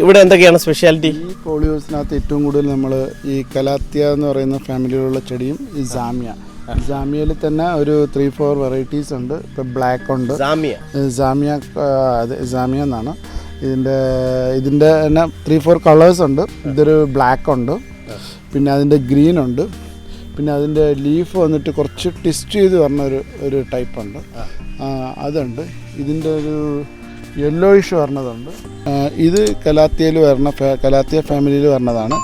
ഇവിടെ എന്തൊക്കെയാണ് സ്പെഷ്യാലിറ്റി ഈ പോളിയോസിനകത്ത് ഏറ്റവും കൂടുതൽ നമ്മൾ ഈ കലാത്തിയ എന്ന് പറയുന്ന ഫാമിലിയിലുള്ള ചെടിയും ഈ ജാമ്യ ജാമ്യയിൽ തന്നെ ഒരു ത്രീ ഫോർ വെറൈറ്റീസ് ഉണ്ട്. ഇപ്പം ബ്ലാക്ക് ഉണ്ട്. ജാമ്യ ജാമ്യ അതെ ജാമ്യ എന്നാണ്. ഇതിന്റെ ഇതിന്റെ തന്നെ ത്രീ ഫോർ കളേഴ്സ് ഉണ്ട്. ഇതൊരു ബ്ലാക്ക് ഉണ്ട്. പിന്നെ അതിന്റെ ഗ്രീൻ ഉണ്ട്. പിന്നെ അതിന്റെ ലീഫ് വന്നിട്ട് കുറച്ച് ട്വിസ്റ്റ് ചെയ്ത് പറഞ്ഞ ഒരു ഒരു ടൈപ്പ് ഉണ്ട്. അതുണ്ട്. ഇതിന്റെ ഒരു യെല്ലോയിഷ് വരണതുണ്ട്. ഇത് കലാത്തിയയിൽ വരണ കലാത്തിയ ഫാമിലിയിൽ വരണതാണ്.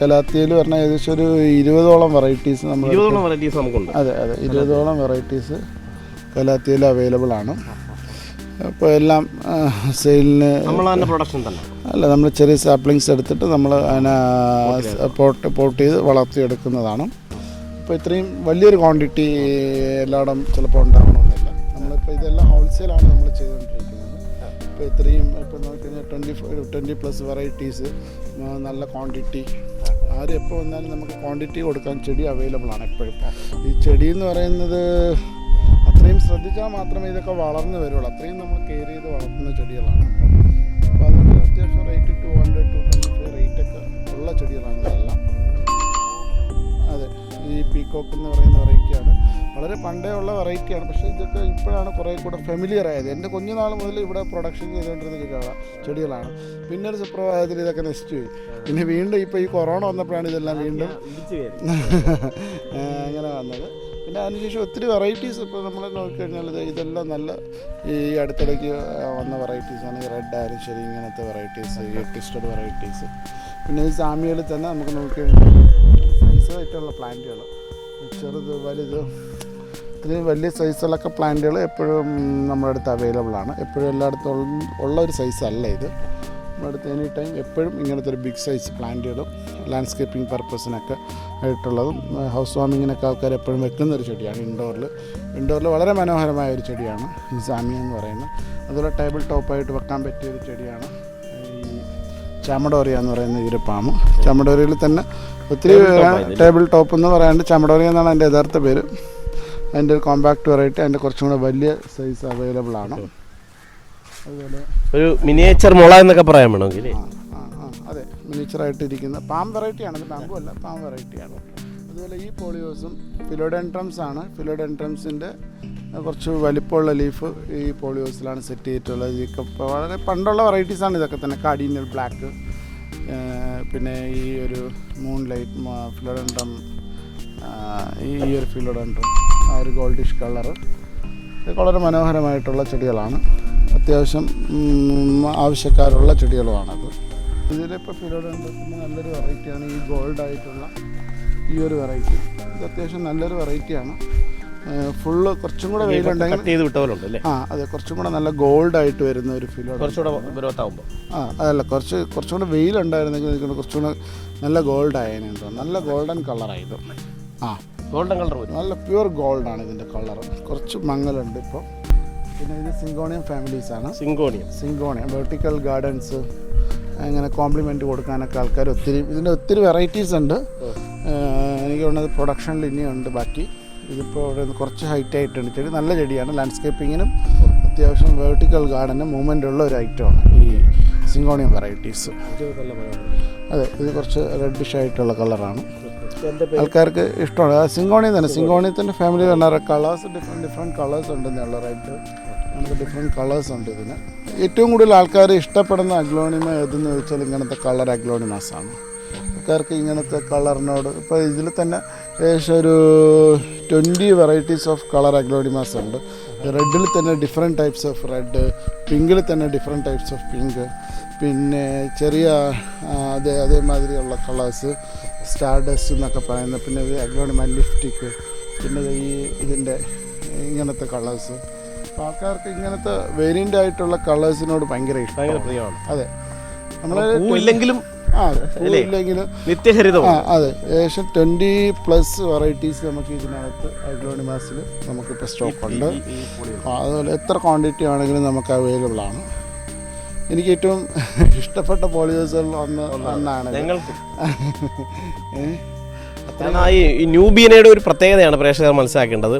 കലാത്തിയയിൽ വരണ ഏകദേശം ഒരു ഇരുപതോളം വെറൈറ്റീസ് നമ്മൾ അതെ അതെ ഇരുപതോളം വെറൈറ്റീസ് കലാത്തിയയിൽ അവൈലബിൾ ആണ്. അപ്പോൾ എല്ലാം സെയിലിന് അല്ല നമ്മൾ ചെറിയ സാപ്ലിങ്സ് എടുത്തിട്ട് നമ്മൾ അതിനെ പോട്ട് പോട്ട് ചെയ്ത് വളർത്തിയെടുക്കുന്നതാണ്. അപ്പോൾ ഇത്രയും വലിയൊരു ക്വാണ്ടിറ്റി എല്ലായിടം ചിലപ്പോൾ ഉണ്ടാവണമെന്നില്ല നമ്മളിപ്പോൾ ഇതെല്ലാം ഹോൾസെയിലാണ് നമ്മൾ ചെയ്തുകൊണ്ടിരിക്കുന്നത് ഇപ്പോൾ ഇത്രയും ഇപ്പോൾ നോക്കിക്കഴിഞ്ഞാൽ ട്വന്റി ട്വന്റി പ്ലസ് വെറൈറ്റീസ് നല്ല ക്വാണ്ടിറ്റി ആരും എപ്പോൾ വന്നാലും നമുക്ക് ക്വാണ്ടിറ്റി കൊടുക്കാൻ ചെടി അവൈലബിൾ ആണ് എപ്പോഴും. ഈ ചെടി എന്ന് പറയുന്നത് അത്രയും ശ്രദ്ധിച്ചാൽ മാത്രമേ ഇതൊക്കെ വളർന്നു വരുള്ളൂ. അത്രയും നമ്മൾ കെയർ ചെയ്ത് വളർത്തുന്ന ചെടികളാണ്. അപ്പോൾ അതുകൊണ്ട് അത്യാവശ്യം rate two hundred to twenty five റേറ്റൊക്കെ ഉള്ള ചെടികളാണ് ഇതെല്ലാം. അതെ ഈ പീക്കോക്ക് എന്ന് പറയുന്ന വെറൈറ്റിയാണ് വളരെ പണ്ടേ ഉള്ള വെറൈറ്റിയാണ് പക്ഷേ ഇതൊക്കെ ഇപ്പോഴാണ് കുറേ കൂടെ ഫെമിലിയർ ആയത്. എന്റെ കുഞ്ഞുനാൾ മുതൽ ഇവിടെ പ്രൊഡക്ഷൻ ചെയ്തുകൊണ്ടിരുന്ന ചെടികളാണ് ചെടികളാണ്. പിന്നെ ഒരു സുപ്രഭാതത്തിൽ ഇതൊക്കെ നശിച്ചു പോയി. പിന്നെ വീണ്ടും ഇപ്പോൾ ഈ കൊറോണ വന്നപ്പോഴാണ് ഇതെല്ലാം വീണ്ടും അങ്ങനെ വന്നത്. പിന്നെ അതിനുശേഷം ഒത്തിരി വെറൈറ്റീസ് ഇപ്പോൾ നമ്മൾ നോക്കിക്കഴിഞ്ഞാൽ ഇത് ഇതെല്ലാം നല്ല ഈ അടുത്തിടയ്ക്ക് വന്ന വെറൈറ്റീസാണ് ഈ റെഡ് ആയാലും ശരി ഇങ്ങനത്തെ വെറൈറ്റീസ് ഈ ട്വിസ്റ്റഡ് വെറൈറ്റീസ് പിന്നെ ഈ സാമിയയിൽ തന്നെ നമുക്ക് നോക്കിക്കഴിഞ്ഞാൽ സൈസായിട്ടുള്ള പ്ലാന്റുകൾ ചെറുത് വലുത്. ഇത്രയും വലിയ സൈസുകളൊക്കെ പ്ലാന്റുകൾ എപ്പോഴും നമ്മുടെ അടുത്ത് അവൈലബിൾ ആണ്. എപ്പോഴും എല്ലായിടത്തും ഉള്ള- ഒരു സൈസ് അല്ല ഇത്. നമ്മുടെ അടുത്ത് എനി ടൈം എപ്പോഴും ഇങ്ങനത്തെ ഒരു ബിഗ് സൈസ് പ്ലാന്റുകളും ലാൻഡ്സ്കേപ്പിംഗ് പർപ്പസിനൊക്കെ ആയിട്ടുള്ളതും ഹൗസ് വാമിങ്ങിനൊക്കെ ആൾക്കാർ എപ്പോഴും വെക്കുന്ന ഒരു ചെടിയാണ് ഇൻഡോറിൽ ഇൻഡോറിൽ വളരെ മനോഹരമായ ഒരു ചെടിയാണ് ഇസാമി എന്ന് പറയുന്നത്. അതുപോലെ ടേബിൾ ടോപ്പായിട്ട് വെക്കാൻ പറ്റിയ ഒരു ചെടിയാണ് ഈ ചാമഡോറിയ എന്ന് പറയുന്ന ഈ ഒരു പാമ്പ് ചാമഡോറിയയിൽ തന്നെ ഒത്തിരി ടേബിൾ ടോപ്പ് എന്ന് പറയാണ്ട് ചാമഡോറിയ എന്നാണ് അതിന്റെ യഥാർത്ഥ പേര്. അതിന്റെ ഒരു കോമ്പാക്ട് വെറൈറ്റി അതിന്റെ കുറച്ചും കൂടെ വലിയ സൈസ് അവൈലബിൾ ആണ്. അതുപോലെ ഒരു മിനിയേച്ചർ മുള എന്നൊക്കെ പറയാൻ വേണമെങ്കിൽ ആ, അതെ മിനിയേച്ചറായിട്ട് ഇരിക്കുന്ന പാം വെറൈറ്റിയാണ് ഇത് ബാമ്പു അല്ല പാം വെറൈറ്റിയാണ് അതുപോലെ ഈ പോളിയോസും ഫിലോഡെൻട്രംസ് ആണ്. ഫിലോഡെൻട്രംസിന്റെ കുറച്ച് വലിപ്പമുള്ള ലീഫ് ഈ പോളിയോസിലാണ് സെറ്റ് ചെയ്തിട്ടുള്ളത്. ഇതൊക്കെ വളരെ പണ്ടുള്ള വെറൈറ്റീസാണ് ഇതൊക്കെ തന്നെ. കാർഡിനൽ ബ്ലാക്ക് പിന്നെ ഈ ഒരു മൂൺ ലൈറ്റ് ഫിലോഡെൻട്രം ഈ ഒരു ഫിലോഡെൻട്രം ആ ഒരു ഗോൾഡിഷ് കളറ്. വളരെ മനോഹരമായിട്ടുള്ള ചെടികളാണ്. അത്യാവശ്യം ആവശ്യക്കാരുള്ള ചെടികളുമാണത്. ഇതിലിപ്പോൾ ഫിലോഡോണ്ടസിന്റെ നല്ലൊരു വെറൈറ്റിയാണ് ഈ ഗോൾഡായിട്ടുള്ള ഈ ഒരു വെറൈറ്റി ഇത് അത്യാവശ്യം നല്ലൊരു വെറൈറ്റിയാണ് ഫുള്ള് കുറച്ചും കൂടെ വെയിലുണ്ടെങ്കിൽ ആ അതെ കുറച്ചും കൂടെ നല്ല ഗോൾഡ് ആയിട്ട് വരുന്ന ഒരു കുറച്ചുകൂടെ ആകുമ്പോൾ ആ അതല്ല കുറച്ച് കുറച്ചും കൂടെ വെയിലുണ്ടായിരുന്നെങ്കിൽ കുറച്ചും കൂടെ നല്ല ഗോൾഡ് ആയതിനുണ്ടോ നല്ല ഗോൾഡൻ കളറായിരുന്നു ആ. ഗോൾഡൻ കളർ വരും. നല്ല പ്യുർ ഗോൾഡ് ആണ് ഇതിന്റെ കളർ. കുറച്ച് മങ്ങലുണ്ട് ഇപ്പോൾ പിന്നെ ഇത് സിങ്കോണിയം ആണ്. സിങ്കോണിയം. സിങ്കോണിയം വെർട്ടിക്കൽ ഗാർഡൻസ് അങ്ങനെ കോംപ്ലിമെന്റ് കൊടുക്കാനൊക്കെ ആൾക്കാർ ഒത്തിരി ഇതിന്റെ ഒത്തിരി വെറൈറ്റീസ് ഉണ്ട്. എനിക്ക് തോന്നുന്നത് പ്രൊഡക്ഷനിൽ ഇനിയുണ്ട് ബാക്കി. ഇതിപ്പോൾ ഇവിടെ കുറച്ച് ഹൈറ്റ് ആയിട്ടുണ്ട്. ചെടി നല്ല ചെടിയാണ്. ലാൻഡ്സ്കേപ്പിങ്ങിനും അത്യാവശ്യം വെർട്ടിക്കൽ ഗാർഡനും മൂവ്മെന്റ് ഉള്ള ഒരു ഐറ്റമാണ് ഈ സിങ്കോണിയം വെറൈറ്റീസ്. അതെ ഇത് കുറച്ച് റെഡിഷ് ആയിട്ടുള്ള കളറാണ്. ആൾക്കാർക്ക് ഇഷ്ടമാണ്. സിങ്കോണി തന്നെ. സിങ്കോണിയത്തിന്റെ ഫാമിലി തന്നെ കളേഴ്സ് ഡിഫറെന്റ് ഡിഫറെന്റ് കളേഴ്സ് ഉണ്ടെന്നുള്ള റെഡ് നമുക്ക് ഡിഫറെന്റ് കളേഴ്സ് ഉണ്ട് ഇതിന്. ഏറ്റവും കൂടുതൽ ആൾക്കാർ ഇഷ്ടപ്പെടുന്ന അഗ്ലോണിമ ഏതെന്ന് ചോദിച്ചാൽ ഇങ്ങനത്തെ കളർ അഗ്ലോണിമാസ് ആണ്. ആൾക്കാർക്ക് ഇങ്ങനത്തെ കളറിനോട് ഇപ്പോൾ ഇതിൽ തന്നെ ഏകദേശം ഒരു twenty varieties of colour aglaonemas ഉണ്ട്. റെഡിൽ തന്നെ ഡിഫറെന്റ് ടൈപ്സ് ഓഫ് റെഡ് പിങ്കിൽ തന്നെ ഡിഫറെന്റ് ടൈപ്സ് ഓഫ് പിങ്ക് പിന്നെ ചെറിയ അതേ അതേമാതിരിയുള്ള കളേഴ്സ് സ്റ്റാർഡസ്റ്റ് എന്നൊക്കെ പറയുന്നത് പിന്നെ അഗ്ലോണിമ ലിഫ്റ്റിക്ക് പിന്നെ ഈ ഇതിന്റെ ഇങ്ങനത്തെ കളേഴ്സ് അപ്പോൾ ആൾക്കാർക്ക് ഇങ്ങനത്തെ വേരിയന്റ് ആയിട്ടുള്ള കളേഴ്സിനോട് ഭയങ്കര ഇഷ്ടം. ഇഷ്ടമാണ് പ്രിയമാണ്. അതെ. നമ്മൾ ഇല്ലെങ്കിലും ആ പൂവില്ലെങ്കിലും ആ അതെ. ഏകദേശം ട്വന്റി പ്ലസ് വെറൈറ്റീസ് നമുക്ക് ഇതിനകത്ത് അഗ്ലോണിമാസിൽ നമുക്കിപ്പോൾ സ്റ്റോക്ക് ഉണ്ട്. അതുപോലെ എത്ര ക്വാണ്ടിറ്റി ആണെങ്കിലും നമുക്ക് അവൈലബിൾ ആണ്. എനിക്ക് ഏറ്റവും ഇഷ്ടപ്പെട്ട പോളിയോസുകൾ ഒന്ന് ഒന്നാണ്. ഞങ്ങൾ ഞങ്ങൾക്ക്. ഈ ന്യൂബീനയുടെ ഒരു പ്രത്യേകതയാണ് പ്രേക്ഷകർ മനസ്സിലാക്കേണ്ടത്.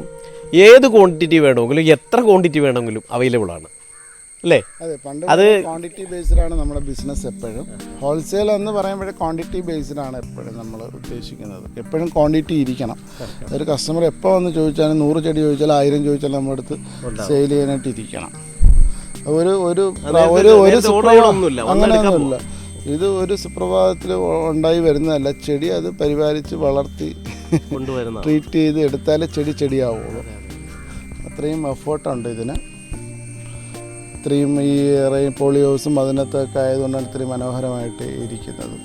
ഏത് ക്വാണ്ടിറ്റി വേണമെങ്കിലും എത്ര ക്വാണ്ടിറ്റി വേണമെങ്കിലും അവൈലബിൾ ആണ്. അല്ലേ? അതെ പണ്ട് അത് ക്വാണ്ടിറ്റി ബേസ്ഡാണ് നമ്മുടെ ബിസിനസ് എപ്പോഴും. ഹോൾസെയിൽ എന്ന് പറയുമ്പോഴേ ക്വാണ്ടിറ്റി ബേസ്ഡാണ് എപ്പോഴും നമ്മൾ ഉദ്ദേശിക്കുന്നത്. എപ്പോഴും ക്വാണ്ടിറ്റി ഇരിക്കണം. ഒരു കസ്റ്റമർ എപ്പോൾ വന്ന് ചോദിച്ചാലും നൂറ് ചെടി ചോദിച്ചാലും ആയിരം ചോദിച്ചാലും നമ്മുടെ അടുത്ത് സെയിൽ ചെയ്യാനായിട്ട് ഇരിക്കണം. ഒരു ഒരു ഒരു ഒരു അങ്ങനെയൊന്നുമില്ല ഇത് ഒരു സുപ്രഭാതത്തിൽ ഉണ്ടായി വരുന്നതല്ല. ചെടി അത് പരിപാലിച്ച് വളർത്തി കൊണ്ടുവരുന്ന ട്രീറ്റ് ചെയ്ത് എടുത്താലേ ചെടി ചെടിയാവുള്ളൂ. അത്രയും എഫേർട്ടുണ്ട് ഇതിന്. ഇത്രയും ഈ റെയിൻ പോളിയോസും അതിനകത്തൊക്കെ ആയതുകൊണ്ടാണ് ഇത്രയും മനോഹരമായിട്ട് ഇരിക്കുന്നത്.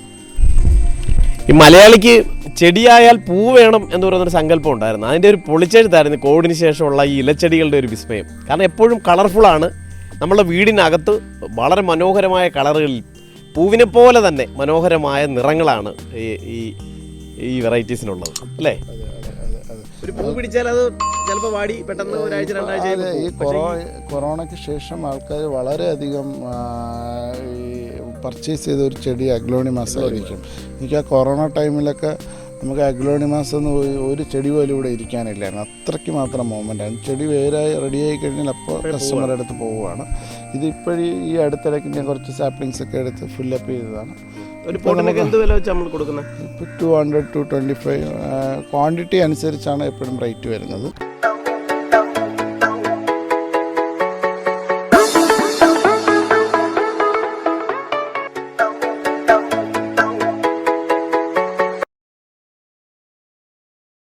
ഈ മലയാളിക്ക് ചെടിയായാൽ പൂ വേണം എന്ന് പറയുന്നൊരു സങ്കല്പം ഉണ്ടായിരുന്നു. അതിന്റെ ഒരു പൊളിച്ചെഴുത്തായിരുന്നു കോവിഡിന് ശേഷമുള്ള ഈ ഇലച്ചെടികളുടെ ഒരു വിസ്മയം. കാരണം എപ്പോഴും കളർഫുള്ളാണ് നമ്മുടെ വീടിനകത്ത് വളരെ മനോഹരമായ കളറുകളിൽ പൂവിനെ പോലെ തന്നെ മനോഹരമായ നിറങ്ങളാണ് ഈ ഈ ഈ വെറൈറ്റീസിനുള്ളത് അല്ലേ? ഒരു പൂ പിടിച്ചാൽ അത് ചിലപ്പോൾ വാടി പെട്ടെന്ന് ഒരാഴ്ച രണ്ടാഴ്ച ഈ കൊറോണയ്ക്ക് ശേഷം ആൾക്കാർ വളരെയധികം ഈ പർച്ചേസ് ചെയ്ത ഒരു ചെടി അഗ്ലോണി ആയിരിക്കും. എനിക്ക് ആ കൊറോണ ടൈമിലൊക്കെ നമുക്ക് അഗ്ലോണിമാസ് എന്ന് ഒരു- ഒരു ചെടി പോലും ഇവിടെ ഇരിക്കാനില്ലായിരുന്നു. അത്രയ്ക്ക് മാത്രം മൂവ്മെന്റ് ആണ് ചെടി വേരായി റെഡിയായി കഴിഞ്ഞാൽ അപ്പോൾ കസ്റ്റമറുടെ അടുത്ത് പോവുകയാണ്. ഇതിപ്പോഴും ഈ അടുത്തിടയ്ക്ക് ഞാൻ കുറച്ച് സാപ്ലിങ്സ് ഒക്കെ എടുത്ത് ഫില്ലപ്പ് ചെയ്തതാണ്. ഒരു പോട്ടിനൊക്കെ എന്ത് വില നമ്മൾ കൊടുക്കുന്നത് ഇപ്പോൾ two hundred to twenty five quantity അനുസരിച്ചാണ് എപ്പോഴും റേറ്റ് വരുന്നത്.